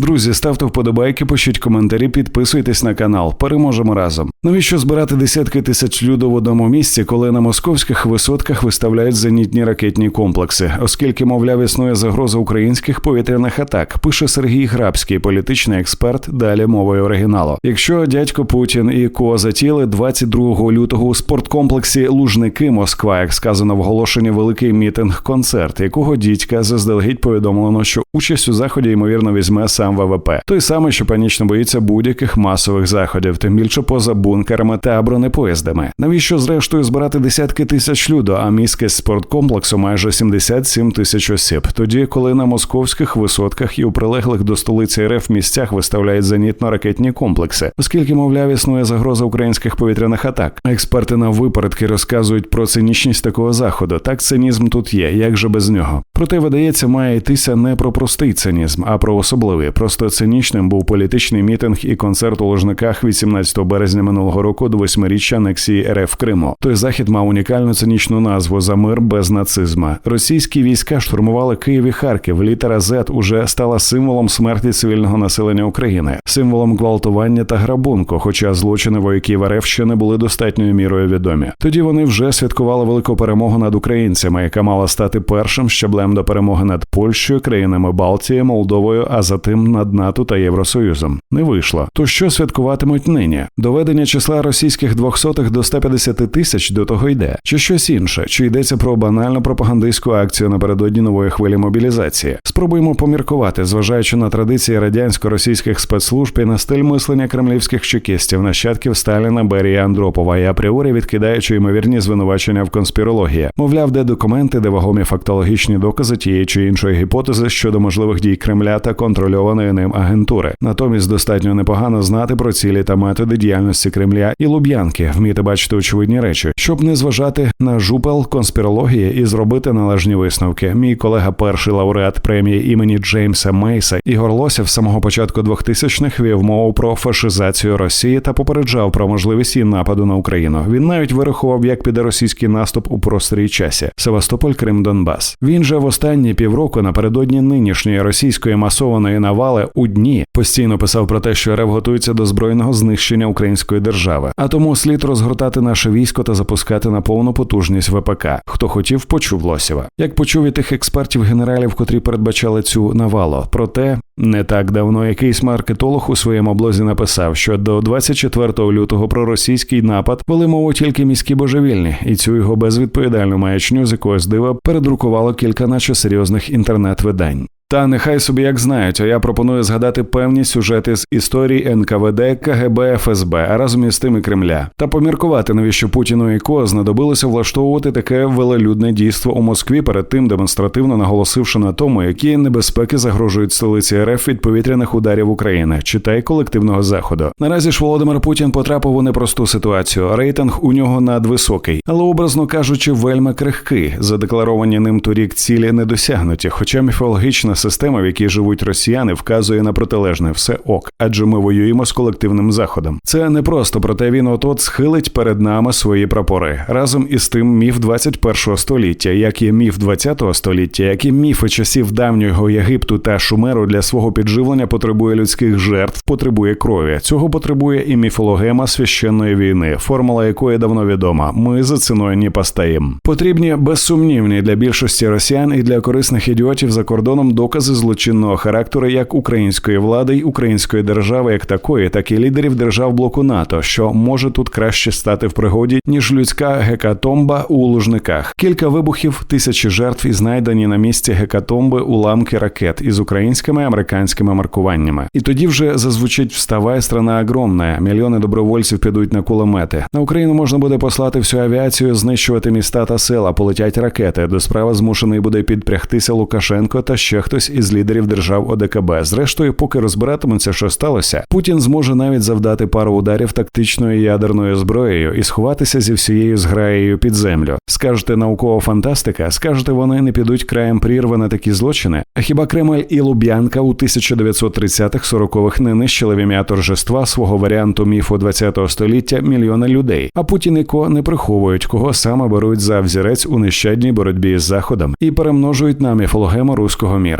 Друзі, ставте вподобайки, пишіть коментарі, підписуйтесь на канал. Переможемо разом. Навіщо збирати десятки тисяч люду в одному місці, коли на московських висотках виставляють зенітні ракетні комплекси, оскільки, мовляв, існує загроза українських повітряних атак, пише Сергій Грабський, політичний експерт. Далі мовою оригіналу. Якщо дядько Путін і Ко затіли 22 лютого у спорткомплексі Лужники Москва, як сказано в оголошенні великий мітинг-концерт, якого дідька заздалегідь повідомлено, що участь у заході ймовірно візьме сам ВВП, той самий, що панічно боїться будь-яких масових заходів, тим більше поза бункерами та бронепоїздами. Навіщо зрештою збирати десятки тисяч люду, а міськість спорткомплексу майже 77 тисяч осіб. Тоді, коли на московських висотках і у прилеглих до столиці РФ місцях виставляють зенітно-ракетні комплекси, оскільки, мовляв, існує загроза українських повітряних атак. Експерти на випередки розказують про цинічність такого заходу. Так цинізм тут є, як же без нього. Проте видається, має йтися не про простий цинізм, а про особливий. Просто цинічним був політичний мітинг і концерт у Ложниках 18 березня минулого року до восьмиріччя анексії РФ Криму. Той захід мав унікальну цинічну назву за мир без нацизма. Російські війська штурмували Київ і Харків. Літера Z уже стала символом смерті цивільного населення України, символом гвалтування та грабунку. Хоча злочини вояків РФ ще не були достатньою мірою відомі. Тоді вони вже святкували велику перемогу над українцями, яка мала стати першим щаблем до перемоги над Польщею, країнами Балтії, Молдовою, а затим над НАТО та Євросоюзом. Не вийшло. То що святкуватимуть нині? Доведення числа російських двохсотих до 150 тисяч до того йде, чи щось інше, чи йдеться про банальну пропагандистську акцію напередодні нової хвилі мобілізації. Спробуємо поміркувати, зважаючи на традиції радянсько-російських спецслужб і на стиль мислення кремлівських чекістів, нащадків Сталіна, Берії Андропова і апріорі відкидаючи ймовірні звинувачення в конспірології, мовляв, де документи, де вагомі фактологічні докази тієї чи іншої гіпотези щодо можливих дій Кремля та контрольованої ним агентури. Натомість достатньо непогано знати про цілі та методи діяльності Кремля і Луб'янки, вміти бачити очевидні речі, щоб не зважати на жупел конспірології і зробити належні висновки. Мій колега, перший лауреат премії імені Джеймса Мейса Ігор Лосів з самого початку 2000-х вів мову про фашизацію Росії та попереджав про можливість її нападу на Україну. Він навіть вирахував, як піде російський наступ у просторі часі Севастополь, Крим, Донбас. Він же в останні півроку напередодні нинішньої російської масованої навали у дні постійно писав про те, що РФ готується до збройного знищення української держави, а тому слід розгортати наше військо та запускати на повну потужність ВПК. Хто хотів, почув Лосєва. Як почув і тих експертів генералів, котрі передбачали цю навалу. Проте не так давно якийсь маркетолог у своєму блозі написав, що до 24 лютого про російський напад вели мову тільки міські божевільні, і цю його безвідповідальну маячню з якогось дива передрукувало кілька наче серйозних інтернет-видань. Та нехай собі як знають, а я пропоную згадати певні сюжети з історії НКВД, КГБ, ФСБ, а разом із тим і Кремля, та поміркувати, навіщо Путіну і Ко знадобилося влаштовувати таке велелюдне дійство у Москві, перед тим демонстративно наголосивши на тому, які небезпеки загрожують столиці РФ від повітряних ударів України, читай колективного заходу. Наразі ж Володимир Путін потрапив у непросту ситуацію. Рейтинг у нього надвисокий, але образно кажучи, вельми крихкий. Задекларовані ним торік цілі не досягнуті, хоча міфологічна система, в якій живуть росіяни, вказує на протилежне все ок, адже ми воюємо з колективним заходом. Це не просто, проте він от-от схилить перед нами свої прапори. Разом із тим міф 21-го століття, як є міф 20-го століття, як і міфи часів давнього Єгипту та Шумеру для свого підживлення потребує людських жертв, потребує крові. Цього потребує і міфологема священної війни, формула якої давно відома. Ми за ціною не постаємо. Потрібні безсумнівні для більшості росіян і для корисних ідіотів за кордоном до докази злочинного характеру як української влади й української держави, як такої, так і лідерів держав блоку НАТО, що може тут краще стати в пригоді ніж людська гекатомба у лужниках. Кілька вибухів, тисячі жертв і знайдені на місці гекатомби уламки ракет із українськими американськими маркуваннями. І тоді вже зазвучить вставай, страна огромна. Мільйони добровольців підуть на кулемети. На Україну можна буде послати всю авіацію, знищувати міста та села, полетять ракети. До справи змушений буде підпрягтися Лукашенко та ще хтось хтось із лідерів держав ОДКБ. Зрештою, поки розбиратимуться, що сталося, Путін зможе навіть завдати пару ударів тактичною ядерною зброєю і сховатися зі всією зграєю під землю. Скажете наукова фантастика, скажете, вони не підуть краєм прірви на такі злочини. А хіба Кремль і Луб'янка у 1930-40-х не нищили в ім'я торжества свого варіанту міфу ХХ століття мільйони людей? А Путін і Ко не приховують, кого саме беруть за взірець у нещадній боротьбі з заходом і перемножують на міфологему руського міра.